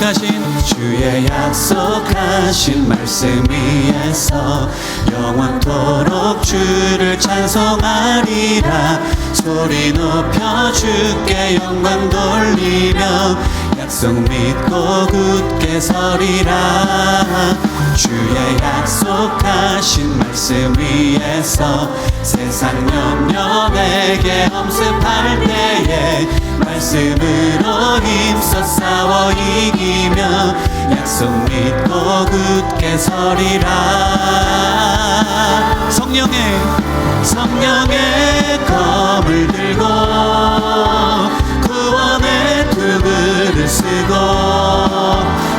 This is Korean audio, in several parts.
약속하신 주의 약속하신 말씀 위에서 영원토록 주를 찬송하리라. 소리 높여 주께 영광 돌리며 약속 믿고 굳게 서리라. 주의 약속하신 말씀 위에서 세상 염려 내게 엄습할 때에 말씀으로 힘써 싸워 이기며 약속 믿고 굳게 서리라. 성령의 성령의 검을 들고 쓰고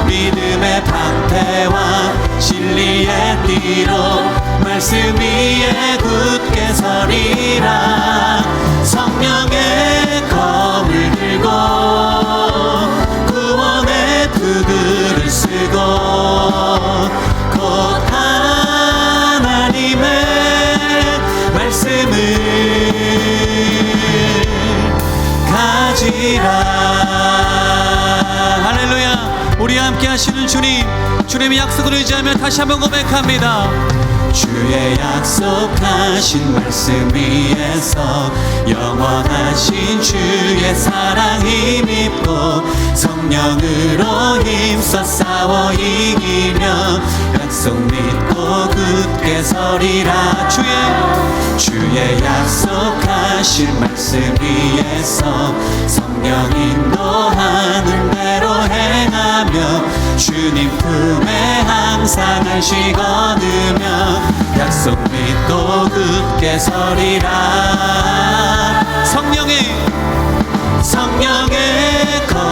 믿음의 방패와 진리의 띠로 말씀 위에 굳게 서리라. 성령의 주님 주님의 약속을 의지하며 다시 한번 고백합니다. 주의 약속하신 말씀 위에서 영원하신 주의 사랑 힘입고 성령으로 힘써 싸워 이기며 약속 믿고 굳게 서리라. 주의 주의 약속하신 말씀 위에서 성령 인도하는 대로 행하며 주님 품에 항상 안식 얻으며 약속 믿고 굳게 서리라. 성령의 성령의 검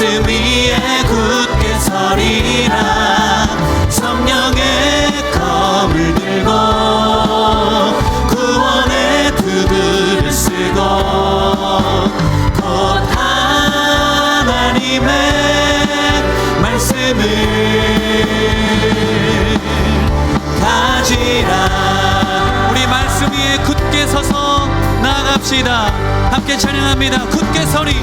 말씀 위에 굳게 서리라. 성령의 검을 들고 구원의 투구를 쓰고 곧 하나님의 말씀을 가지라. 우리 말씀 위에 굳게 서서 나아갑시다. 함께 찬양합니다. 굳게 서리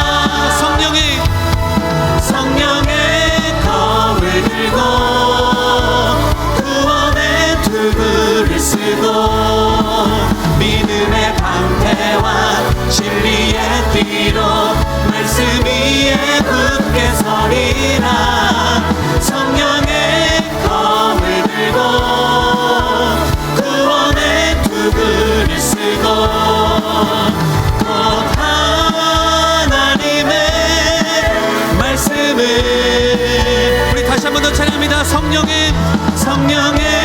더 찬양합니다. 성령의 성령의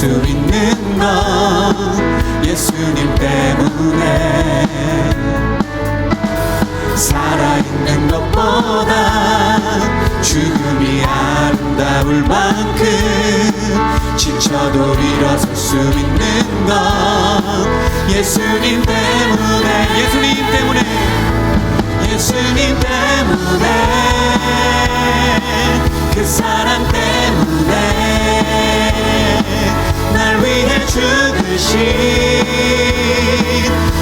수 있는 건 예수님 때문에. 살아있는 것보다 죽음이 아름다울 만큼 지쳐도 일어설 수 있는 건 예수님 때문에 예수님 때문에 예수님 때문에. 그 사랑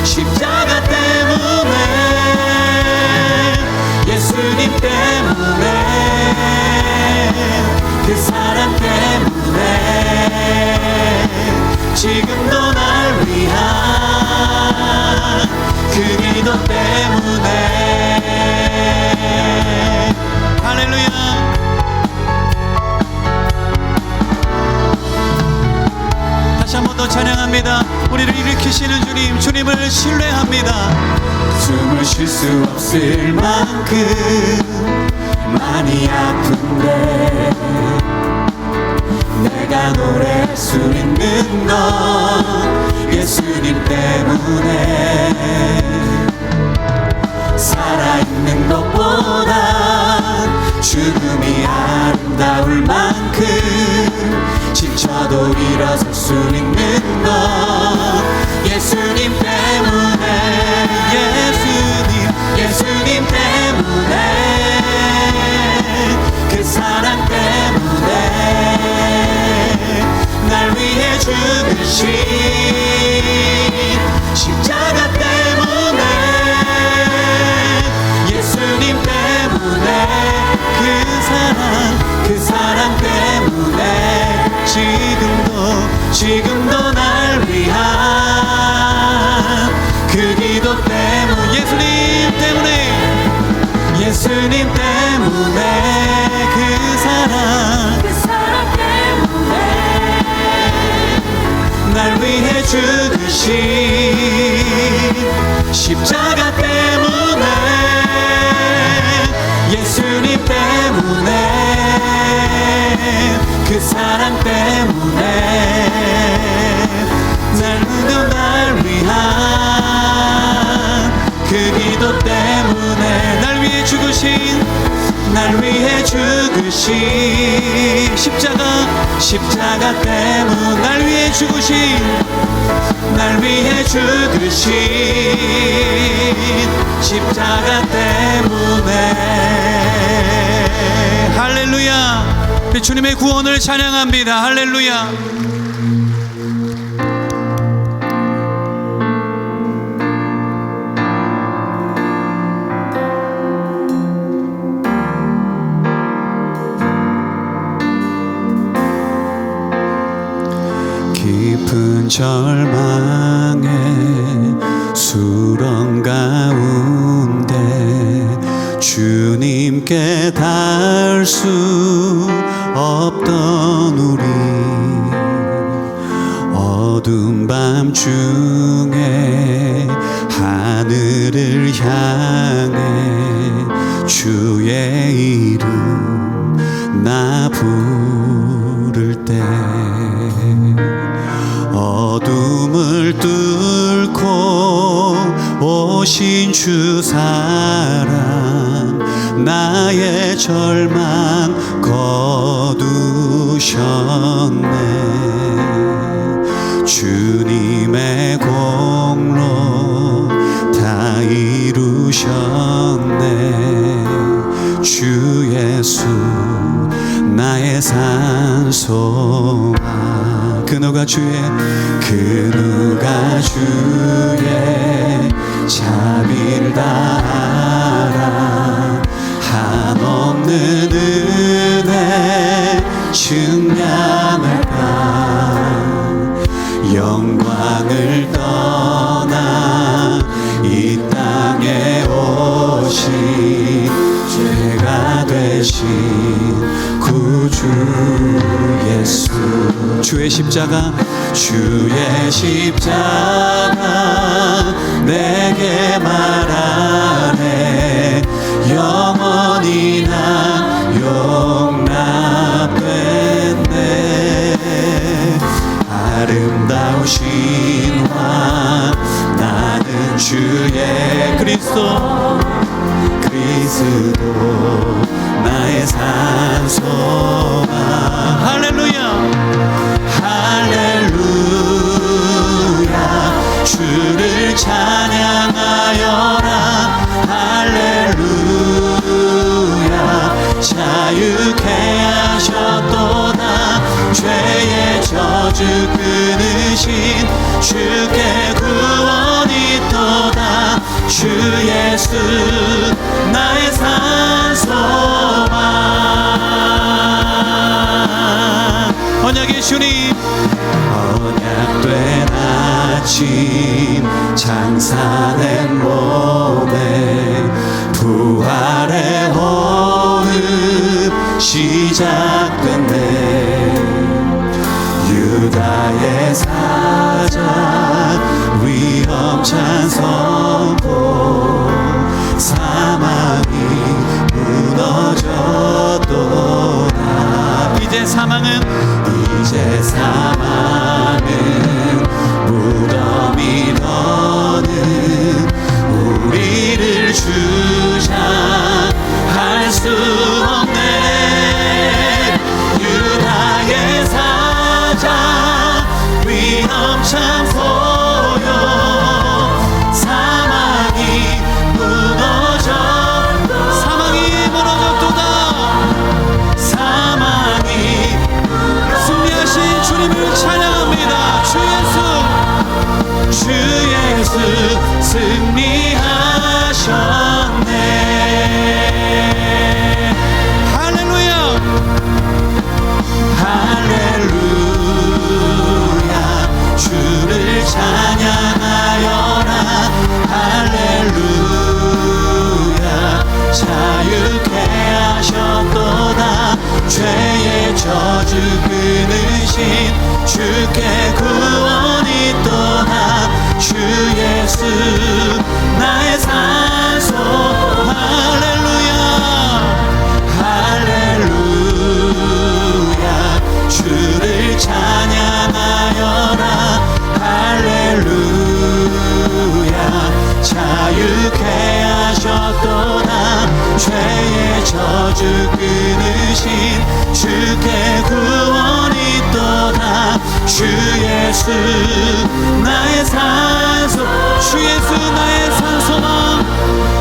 십자가 때문에 예수님 때문에 그 사랑 때문에 지금도 날 위한 그 기도 때문에 더 찬양합니다. 우리를 일으키시는 주님 주님을 신뢰합니다. 숨을 쉴 수 없을 만큼 많이 아픈데 내가 노래할 수 있는 건 예수님 때문에 살아있는 것보다 죽음이 아름다울 만큼 지쳐도 일어설 수 있는 건 예수님 때문에 예수님 예수님 때문에 그 사랑 때문에 날 위해 죽으신 지금도 날 위한 그 기도 때문에 예수님 때문에 예수님 때문에 그 사랑 그 사랑 때문에 날 위해 죽으신 십자가 때문에 예수님 때문에 그 사랑 때문에 날 위한 그 기도 때문에 날 위해 죽으신 날 위해 죽으신 십자가 십자가 때문에 날 위해 죽으신 날 위해 죽으신 십자가 때문에. 할렐루야. 주님의 구원을 찬양합니다. 할렐루야 절망의 수렁 가운데 주님께 닿을 수 없던 우리 어두운 밤 중에 하늘을 향해 주의 이름 나 부를 때 오신 주 사랑 나의 절망 거두셨네. 주님의 공로 다 이루셨네. 주 예수 나의 산소마 그 누가 주의 그 누가 주의 자비를 다 알아 한없는 은혜 증량할까 영광을 떠나 이 땅에 오신 죄가 되신 구주 예수 주의 십자가 주의 십자가 내게 말하네. 영원히 난 용납됐네. 아름다우신 왕 나는 주의 그리스도. 그리스도 나의 산소 주께 구원이 있도다. 주 예수 나의 산소망 언약의 주님. 언약된 아침 장사된 몸에 부활의 호흡 시작됐네 유다의 사자 위험찬 선포 사망이 무너졌도다. 이제 사망은 주 예수 승리하셨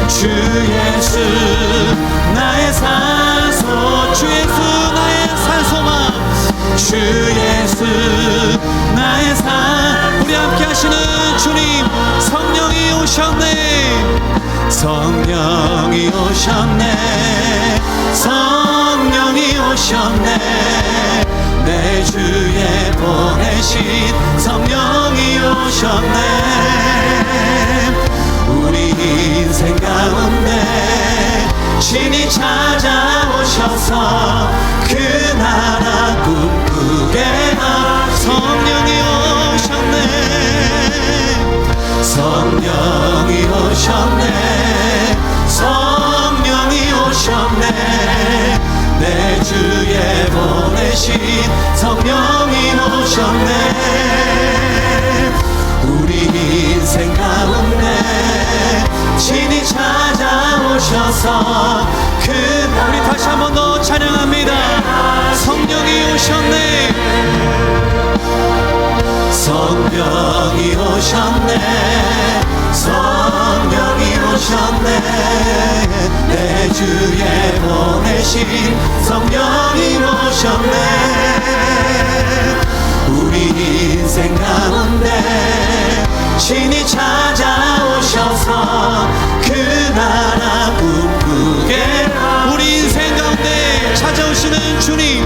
주 예수 나의 산소 주 예수 나의 산소망 주 예수 나의 산. 우리 함께 하시는 주님 성령이 오셨네. 성령이 오셨네. 성령이 오셨네. 내 주에 보내신 성령이 오셨네 성령이 오셨네. 우리 인생 가운데 신이 찾아오셔서 그 우리 다시 한번 더 찬양합니다. 성령이 오셨네. 성령이 오셨네. 성령이 오셨네. 내 주에 보내신 성령이 오셨네 우리 인생 가운데 신이 찾아오셔서 그 나라 꿈꾸게 우리 인생 가운데 찾아오시는 주님.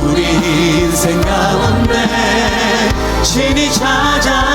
우리 인생 가운데 신이 찾아